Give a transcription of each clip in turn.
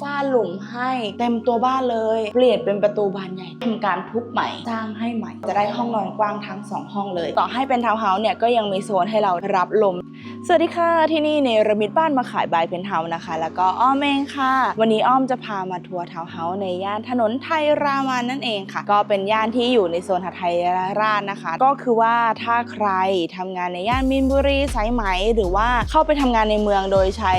ฝ้าหลุมให้เต็มตัวบ้านเลย เปลี่ยนเป็นประตูบานใหญ่ทำการทุบใหม่สร้างให้ใหม่ จะได้ห้องนอนกว้างทั้งสองห้องเลย ต่อให้เป็นทาวน์เฮาส์เนี่ยก็ยังมีโซนให้เรารับลมสวัสดีค่ะ ที่นี่เนรมิตบ้านมาขายบายเพนเฮาส์นะคะ แล้วก็อ้อมเองค่ะ วันนี้อ้อมจะพามาทัวร์ทาวน์เฮาส์ในย่านถนนไทยรามันนั่นเองค่ะ ก็เป็นย่านที่อยู่ในโซนหาไทยราชนะคะ ก็คือว่าถ้าใครทำงานในย่านมินบุรีสายไหม หรือว่าเข้าไปทำงานในเมืองโดยใช้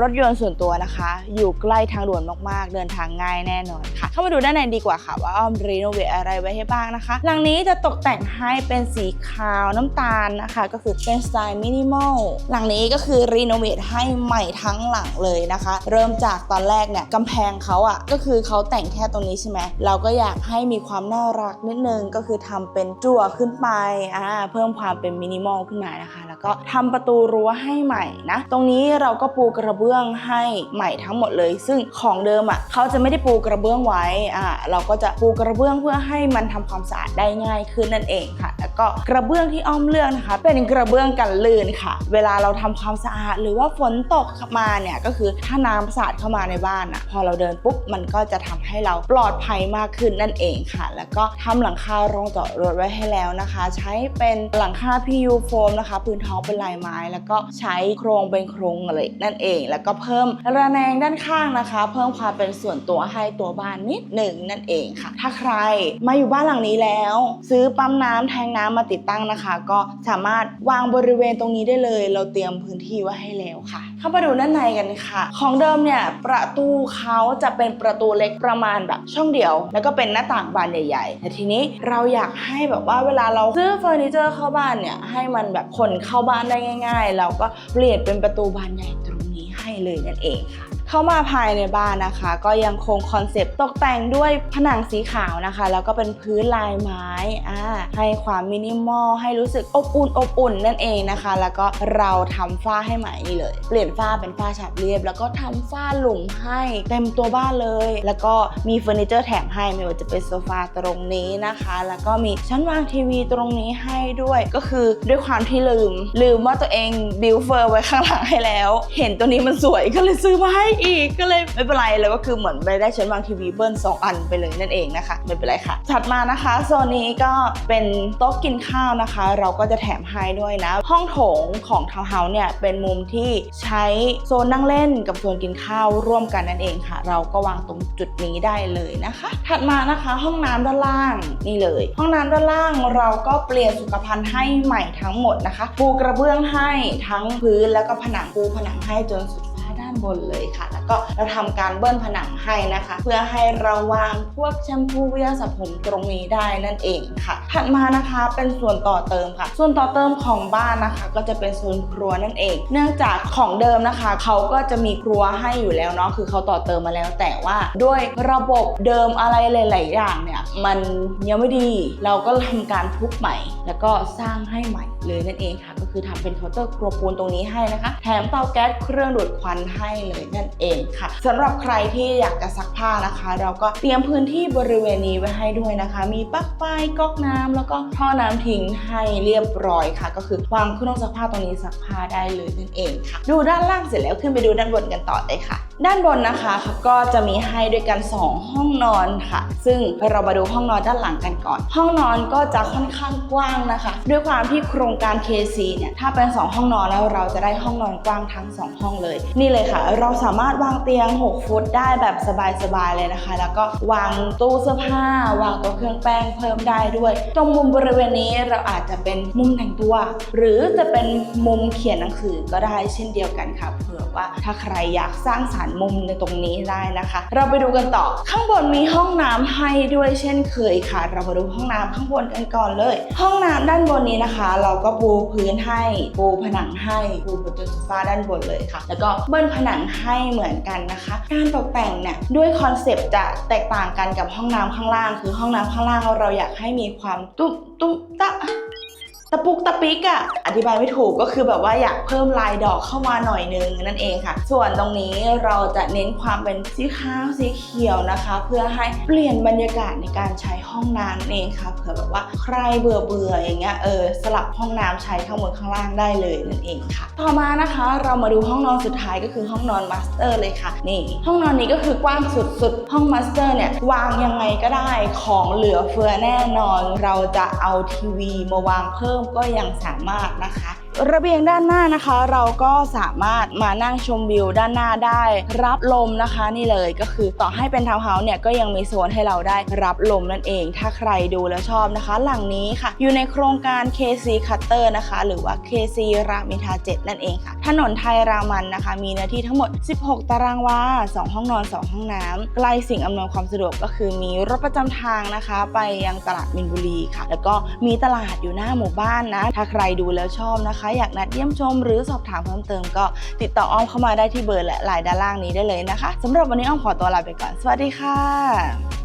รถยนต์ส่วนตัวนะคะ อยู่ใกล้ทางด่วนมากๆ เดินทางง่ายแน่นอนค่ะ เข้ามาดูด้านในดีกว่าค่ะว่าอ้อมรีโนเวทอะไรไว้ให้บ้างนะคะ หลังนี้จะตกแต่งให้เป็นสีขาวน้ำตาลนะคะ ก็คือเป็นสไตล์มินิมอลหลังนี้ก็คือรีโนเวทให้ใหม่ทั้งหลังเลยนะคะ เริ่มจากตอนแรกเนี่ยกำแพงเขาอะ่ะก็คือเขาแต่งแค่ตรงนี้ใช่ไหมเราก็อยากให้มีความน่ารักนิดนึงก็คือทำเป็นจั่วขึ้นไปอ่าเพิ่มความเป็นมินิมอลขึ้นมานะคะ แล้วก็ทำประตูรั้วให้ใหม่นะ ตรงนี้เราก็ปูกระเบื้องให้ใหม่ทั้งหมดเลย ซึ่งของเดิมอะ่ะเขาจะไม่ได้ปูกระเบื้องไว้อ่าเราก็จะปูกระเบื้องเพื่อให้มันทำความสะอาดได้ง่ายขึ้นนั่นเองค่ะ แล้วก็กระเบื้องที่อ้อมเลือกนะคะ เป็นกระเบื้องกันลื่นค่ะ เวลาเราทำความสะอาด หรือว่าฝนตกมาเนี่ยก็คือถ้าน้ำสาดเข้ามาในบ้านอะพอเราเดินปุ๊บมันก็จะทำให้เราปลอดภัยมากขึ้นนั่นเองค่ะ แล้วก็ทำหลังคาโรงจอดรถไว้ให้แล้วนะคะ ใช้เป็นหลังคา PU โฟมนะคะ พื้นท้องเป็นลายไม้ แล้วก็ใช้โครงเป็นโครงอะไรนั่นเอง แล้วก็เพิ่มระแนงด้านข้างนะคะ เพิ่มความเป็นส่วนตัวให้ตัวบ้านนิดหนึ่งนั่นเองค่ะ ถ้าใครมาอยู่บ้านหลังนี้แล้ว ซื้อปั๊มน้ำแทงน้ำมาติดตั้งนะคะ ก็สามารถวางบริเวณตรงนี้ได้เลยเราเตรียมพื้นที่ไว้ให้แล้วค่ะ เข้ามาดูด้านในกันค่ะ ของเดิมเนี่ยประตูเขาจะเป็นประตูเล็กประมาณแบบช่องเดียว แล้วก็เป็นหน้าต่างบานใหญ่ๆแต่ทีนี้เราอยากให้แบบว่าเวลาเราซื้อเฟอร์นิเจอร์เข้าบ้านเนี่ยให้มันแบบขนเข้าบ้านได้ง่าย ๆ เราก็เปลี่ยนเป็นประตูบานใหญ่ตรงนี้ให้เลยนั่นเองค่ะ เข้ามาภายในบ้านนะคะ ก็ยังคงคอนเซปต์ตกแต่งด้วยผนังสีขาวนะคะ แล้วก็เป็นพื้นลายไม้อ่าให้ความมินิมอลให้รู้สึกอบอุ่นอบอุ่นนั่นเองนะคะ แล้วก็เราทำฝ้าให้ใหม่นี่เลย เปลี่ยนฝ้าเป็นฝ้าฉาบเรียบ แล้วก็ทำฝ้าหลุมให้เต็มตัวบ้านเลย แล้วก็มีเฟอร์นิเจอร์แถมให้ไม่ว่าจะเป็นโซฟาตรงนี้นะคะ แล้วก็มีชั้นวางทีวีตรงนี้ให้ด้วย ก็คือด้วยความที่ลืม ลืมว่าตัวเองบิวเฟอร์ไว้ข้างหลังให้แล้ว เห็นตัวนี้มันสวยก็เลยซื้อมาให้อีกก็เลยไม่เป็นไรเลยก็คือเหมือนไปได้ชั้นวางทีวีเบิ้ลสองอันไปเลยนั่นเองนะคะไม่เป็นไรค่ะ ถัดมานะคะโซนนี้ก็เป็นโต๊ะกินข้าวนะคะ เราก็จะแถมให้ด้วยนะ ห้องโถงของทาวน์เฮาส์เนี่ยเป็นมุมที่ใช้โซนนั่งเล่นกับโซนกินข้าวร่วมกันนั่นเองค่ะ เราก็วางตรงจุดนี้ได้เลยนะคะ ถัดมานะคะห้องน้ำด้านล่างนี่เลย ห้องน้ำด้านล่างเราก็เปลี่ยนสุขภัณฑ์ให้ใหม่ทั้งหมดนะคะ ปูกระเบื้องให้ทั้งพื้นแล้วก็ผนังปูผนังให้จนสุดานบนเลยค่ะ แล้วก็เราทำการเบิ้ลผนังให้นะคะ เพื่อให้เราวางพวกแชมพูวิยาสระผมตรงนี้ได้นั่นเองค่ะถัดมานะคะเป็นส่วนต่อเติมค่ะ ส่วนต่อเติมของบ้านนะคะ ก็จะเป็นโซนครัวนั่นเอง เนื่องจากของเดิมนะคะ เขาก็จะมีครัวให้อยู่แล้วเนาะคือเขาต่อเติมมาแล้ว แต่ว่าด้วยระบบเดิมอะไรหลาย ๆ อย่างเนี่ยมันยังไม่ดี เราก็ทำการทุบใหม่ แล้วก็สร้างให้ใหม่เลยนั่นเองค่ะ คือทำเป็นเคาน์เตอร์ครัวปูนตรงนี้ให้นะคะ แถมเตาแก๊สเครื่องดูดควันให้เลยนั่นเองค่ะสำหรับใครที่อยากจะซักผ้านะคะ เราก็เตรียมพื้นที่บริเวณนี้ไว้ให้ด้วยนะคะ มีปลั๊กไฟก๊อกน้ำแล้วก็ท่อน้ำทิ้งให้เรียบร้อยค่ะ ก็คือวางเครื่องซักผ้าตรงนี้ซักผ้าได้เลยนั่นเองค่ะ ดูด้านล่างเสร็จแล้วขึ้นไปดูด้านบนกันต่อเลยค่ะด้านบนนะคะก็จะมีให้ด้วยกัน 2 ห้องนอนค่ะ ซึ่งเรามาดูห้องนอนด้านหลังกันก่อน ห้องนอนก็จะค่อนข้างกว้างนะคะ ด้วยความที่โครงการ KC เนี่ยถ้าเป็น 2 ห้องนอนแล้วเราจะได้ห้องนอนกว้างทั้ง 2 ห้องเลย นี่เลยค่ะ เราสามารถวางเตียง 6 ฟุตได้แบบสบายๆเลยนะคะ แล้วก็วางตู้เสื้อผ้า วางต๊ะเครื่องแป้งเพิ่มได้ด้วย ตรงมุมบริเวณนี้เราอาจจะเป็นมุมแต่งตัว หรือจะเป็นมุมเขียนหนังสือก็ได้เช่นเดียวกันค่ะเผื่อว่าถ้าใครอยากสร้างสรรค์มุมในตรงนี้ได้นะคะ เราไปดูกันต่อ ข้างบนมีห้องน้ำให้ด้วยเช่นเคยค่ะ เรามาดูห้องน้ำข้างบนกันก่อนเลย ห้องน้ำด้านบนนี้นะคะ เราก็ปูพื้นให้ปูผนังให้ปูบนโซฟาด้านบนเลยค่ะ แล้วก็เบิ้ลผนังให้เหมือนกันนะคะ การตกแต่งเนี่ยด้วยคอนเซปต์จะแตกต่างกันกับห้องน้ำข้างล่าง คือห้องน้ำข้างล่างเราอยากให้มีความตุ้มตุ้มตะะปุกตะปิกอะอธิบายไม่ถูกก็คือแบบว่าอยากเพิ่มลายดอกเข้ามาหน่อยนึงนั่นเองค่ะ ส่วนตรงนี้เราจะเน้นความเป็นสีขาวสีเขียวนะคะ เพื่อให้เปลี่ยนบรรยากาศในการใช้ห้องน้ำเองค่ะเผื่อแบบว่าใครเบื่อเบื่อๆอย่างเงี้ยเออสลับห้องน้ำใช้ข้างบนข้างล่างได้เลยนั่นเองค่ะ ต่อมานะคะ เรามาดูห้องนอนสุดท้ายก็คือห้องนอนมาสเตอร์เลยค่ะนี่ ห้องนอนนี้ก็คือกว้างสุดๆ ห้องมาสเตอร์เนี่ยวางยังไงก็ได้ของเหลือเฟือแน่นอน เราจะเอาทีวีมาวางเพิ่มก็ยังสามารถนะคะ ระเบียงด้านหน้านะคะ เราก็สามารถมานั่งชมวิวด้านหน้าได้ รับลมนะคะนี่เลยก็คือต่อให้เป็นทาวน์เฮาส์เนี่ยก็ยังมีโซนให้เราได้รับลมนั่นเอง ถ้าใครดูแล้วชอบนะคะ หลังนี้ค่ะ อยู่ในโครงการ KC Cutter นะคะ หรือว่า KC รามอินทรา7นั่นเองค่ะ ถนนไทยรามันนะคะ มีเนื้อที่ทั้งหมด 16 ตารางวา 2 ห้องนอน 2 ห้องน้ำใกล้สิ่งอำนวยความสะดวกก็คือมีรถประจำทางนะคะ ไปยังตลาดมินบุรีค่ะ แล้วก็มีตลาดอยู่หน้าหมู่บ้านนะถ้าใครดูแล้วชอบนะคะอยากนัดเยี่ยมชม หรือสอบถามเพิ่มเติมก็ติดต่ออ้อมเข้ามาได้ที่เบอร์และไลน์ด้านล่างนี้ได้เลยนะคะสำหรับวันนี้อ้อมขอตัวลาไปก่อน สวัสดีค่ะ